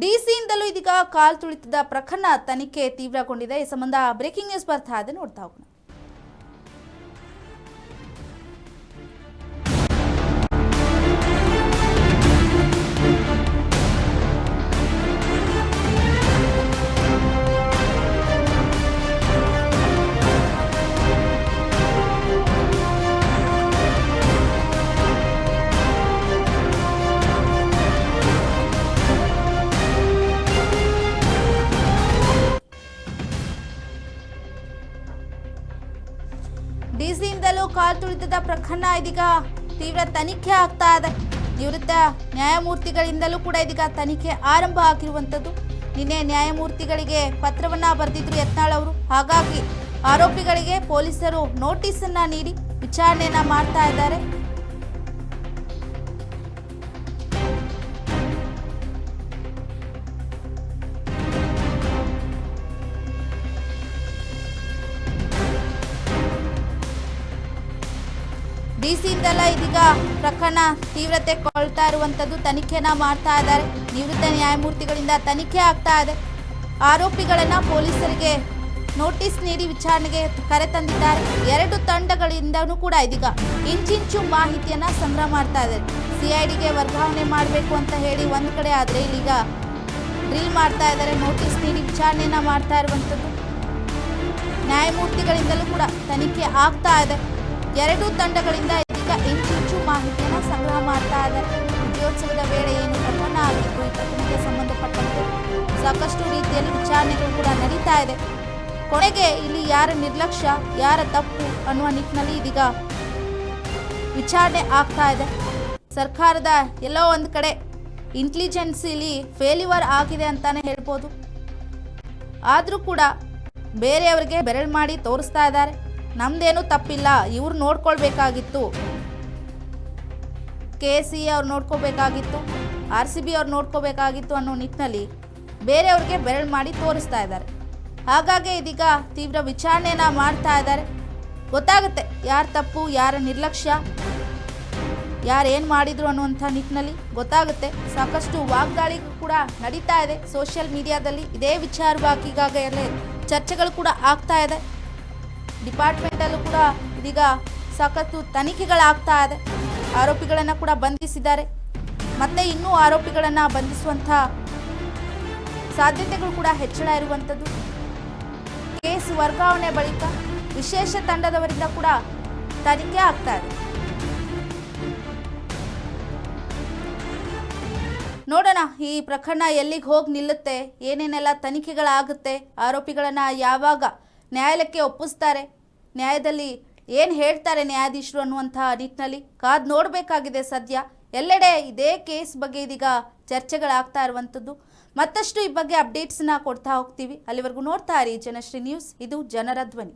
ಡಿಸಿಯಿಂದಲೂ ಇದೀಗ ಕಾಲ್ ತುಳಿತದ ಪ್ರಕರಣ ತನಿಖೆ ತೀವ್ರಗೊಂಡಿದೆ. ಈ ಸಂಬಂಧ ಬ್ರೇಕಿಂಗ್ ನ್ಯೂಸ್ ಬರ್ತಾ ಇದೆ. ನೋಡ್ತಾ ಹೋಗೋಣ. ಡಿಸಿಯಿಂದಲೂ ಕಾಲ್ ತುಳಿತದ ಪ್ರಕರಣ ಇದೀಗ. ತೀವ್ರ ತನಿಖೆ ಆಗ್ತಾ ಇದೆ. ನಿವೃತ್ತ ನ್ಯಾಯಮೂರ್ತಿಗಳಿಂದಲೂ ಕೂಡ ಇದೀಗ ತನಿಖೆ ಆರಂಭ ಆಗಿರುವಂಥದ್ದು. ನಿನ್ನೆ ನ್ಯಾಯಮೂರ್ತಿಗಳಿಗೆ ಪತ್ರವನ್ನ ಬರೆದಿದ್ರು ಯತ್ನಾಳ್ ಅವರು. ಹಾಗಾಗಿ ಆರೋಪಿಗಳಿಗೆ ಪೊಲೀಸರು ನೋಟಿಸ್ ಅನ್ನ ನೀಡಿ ವಿಚಾರಣೆಯನ್ನ ಮಾಡ್ತಾ ಇದ್ದಾರೆ. ಡಿಸಿಯಿಂದೆಲ್ಲ ಇದೀಗ ಪ್ರಕರಣ ತೀವ್ರತೆ ಕೊಳ್ತಾ ಇರುವಂಥದ್ದು ತನಿಖೆನ ಮಾಡ್ತಾ ಇದ್ದಾರೆ. ನಿವೃತ್ತ ನ್ಯಾಯಮೂರ್ತಿಗಳಿಂದ ತನಿಖೆ ಆಗ್ತಾ ಇದೆ. ಆರೋಪಿಗಳನ್ನು ಪೊಲೀಸರಿಗೆ ನೋಟಿಸ್ ನೀಡಿ ವಿಚಾರಣೆಗೆ ಕರೆ ತಂದಿದ್ದಾರೆ. ಎರಡು ತಂಡಗಳಿಂದನೂ ಕೂಡ ಇದೀಗ ಇಂಚಿಂಚು ಮಾಹಿತಿಯನ್ನು ಸಂಗ್ರಹ ಮಾಡ್ತಾ ಇದ್ದಾರೆ ಸಿಐಡಿಗೆ ವರ್ಗಾವಣೆ ಮಾಡಬೇಕು ಅಂತ ಹೇಳಿ ಒಂದು ಕಡೆ ಆದರೆ ಇಲ್ಲೀಗ ಡ್ರಿಲ್ ಮಾಡ್ತಾ ಇದ್ದಾರೆ. ನೋಟಿಸ್ ನೀಡಿ ವಿಚಾರಣೆಯನ್ನು ಮಾಡ್ತಾ ಇರುವಂಥದ್ದು. ನ್ಯಾಯಮೂರ್ತಿಗಳಿಂದಲೂ ಕೂಡ ತನಿಖೆ ಆಗ್ತಾ ಇದೆ. ಎರಡೂ ತಂಡಗಳಿಂದ ಇದೀಗ ಇಂಚಿಂಚು ಮಾಹಿತಿಯನ್ನು ಸಂಗ್ರಹ ಮಾಡ್ತಾ ಇದ್ದಾರೆ. ವಿಜಯೋತ್ಸವದ ವೇಳೆ ಏನು ಪ್ರಕರಣ ಆಗಿತ್ತು ಈ ಪ್ರಕರಣಕ್ಕೆ ಸಂಬಂಧಪಟ್ಟಂತೆ ಸಾಕಷ್ಟು ರೀತಿಯಲ್ಲಿ ವಿಚಾರಣೆಗಳು ಕೂಡ ನಡೀತಾ ಇದೆ. ಕೊನೆಗೆ ಇಲ್ಲಿ ಯಾರ ನಿರ್ಲಕ್ಷ್ಯ, ಯಾರ ತಪ್ಪು ಅನ್ನುವ ನಿಟ್ಟಿನಲ್ಲಿ ಇದೀಗ ವಿಚಾರಣೆ ಆಗ್ತಾ ಇದೆ. ಸರ್ಕಾರದ ಎಲ್ಲೋ ಒಂದು ಕಡೆ ಇಂಟೆಲಿಜೆನ್ಸಿಲಿ ಫೇಲ್ಯೂರ್ ಆಗಿದೆ ಅಂತಾನೆ ಹೇಳ್ಬೋದು. ಆದರೂ ಕೂಡ ಬೇರೆಯವರಿಗೆ ಬೆರಳು ಮಾಡಿ ತೋರಿಸ್ತಾ ಇದ್ದಾರೆ. ನಮ್ದೇನು ತಪ್ಪಿಲ್ಲ, ಇವ್ರು ನೋಡ್ಕೊಳ್ಬೇಕಾಗಿತ್ತು. ಕೆ ಸಿ ಅವ್ರು ನೋಡ್ಕೋಬೇಕಾಗಿತ್ತು, ಆರ್ ಸಿ ಬಿ ಅವ್ರು ನೋಡ್ಕೋಬೇಕಾಗಿತ್ತು ಅನ್ನೋ ನಿಟ್ಟಿನಲ್ಲಿ ಬೇರೆಯವ್ರಿಗೆ ಬೆರಳು ಮಾಡಿ ತೋರಿಸ್ತಾ ಇದ್ದಾರೆ. ಹಾಗಾಗಿ ಇದೀಗ ತೀವ್ರ ವಿಚಾರಣೆನ ಮಾಡ್ತಾ ಇದ್ದಾರೆ. ಗೊತ್ತಾಗುತ್ತೆ ಯಾರ ತಪ್ಪು, ಯಾರ ನಿರ್ಲಕ್ಷ್ಯ ಯಾರೇನು ಮಾಡಿದ್ರು ಅನ್ನುವಂಥ ನಿಟ್ಟಿನಲ್ಲಿ ಗೊತ್ತಾಗುತ್ತೆ. ಸಾಕಷ್ಟು ವಾಗ್ದಾಳಿ ಕೂಡ ನಡೀತಾ ಇದೆ ಸೋಷಿಯಲ್ ಮೀಡಿಯಾದಲ್ಲಿ. ಇದೇ ವಿಚಾರವಾಗಿ ಈಗಾಗಲೇ ಚರ್ಚೆಗಳು ಕೂಡ ಆಗ್ತಾ ಇದೆ. ಡಿಪಾರ್ಟ್ಮೆಂಟಲ್ಲೂ ಕೂಡ ಇದೀಗ ಸಾಕಷ್ಟು ತನಿಖೆಗಳಾಗ್ತಾ ಇದೆ. ಆರೋಪಿಗಳನ್ನು ಕೂಡ ಬಂಧಿಸಿದ್ದಾರೆ. ಮತ್ತೆ ಇನ್ನೂ ಆರೋಪಿಗಳನ್ನು ಬಂಧಿಸುವಂಥ ಸಾಧ್ಯತೆಗಳು ಕೂಡ ಹೆಚ್ಚಳ ಇರುವಂಥದ್ದು. ಕೇಸ್ ವರ್ಗಾವಣೆ ಬಳಿಕ ವಿಶೇಷ ತಂಡದವರಿಂದ ಕೂಡ ತನಿಖೆ ಆಗ್ತಾ ಇದೆ. ನೋಡೋಣ, ಈ ಪ್ರಕರಣ ಎಲ್ಲಿಗೆ ಹೋಗಿ ನಿಲ್ಲುತ್ತೆ, ಏನೇನೆಲ್ಲ ತನಿಖೆಗಳಾಗುತ್ತೆ, ಆರೋಪಿಗಳನ್ನು ಯಾವಾಗ ನ್ಯಾಯಾಲಯಕ್ಕೆ ಒಪ್ಪಿಸ್ತಾರೆ. ನ್ಯಾಯದಲ್ಲಿ ಏನು ಹೇಳ್ತಾರೆ ನ್ಯಾಯಾಧೀಶರು ಅನ್ನುವಂಥ ನಿಟ್ಟಿನಲ್ಲಿ? ಕಾದು ನೋಡಬೇಕಾಗಿದೆ ಸದ್ಯ. ಎಲ್ಲೆಡೆ ಇದೇ ಕೇಸ್ ಬಗ್ಗೆ ಇದೀಗ ಚರ್ಚೆಗಳಾಗ್ತಾ ಇರುವಂಥದ್ದು. ಮತ್ತಷ್ಟು ಈ ಬಗ್ಗೆ ಅಪ್ಡೇಟ್ಸ್ನ ಕೊಡ್ತಾ ಹೋಗ್ತೀವಿ. ಅಲ್ಲಿವರೆಗೂ ನೋಡ್ತಾ ಇರಿ ಜನಶ್ರೀ ನ್ಯೂಸ್. ಇದು ಜನರ ಧ್ವನಿ.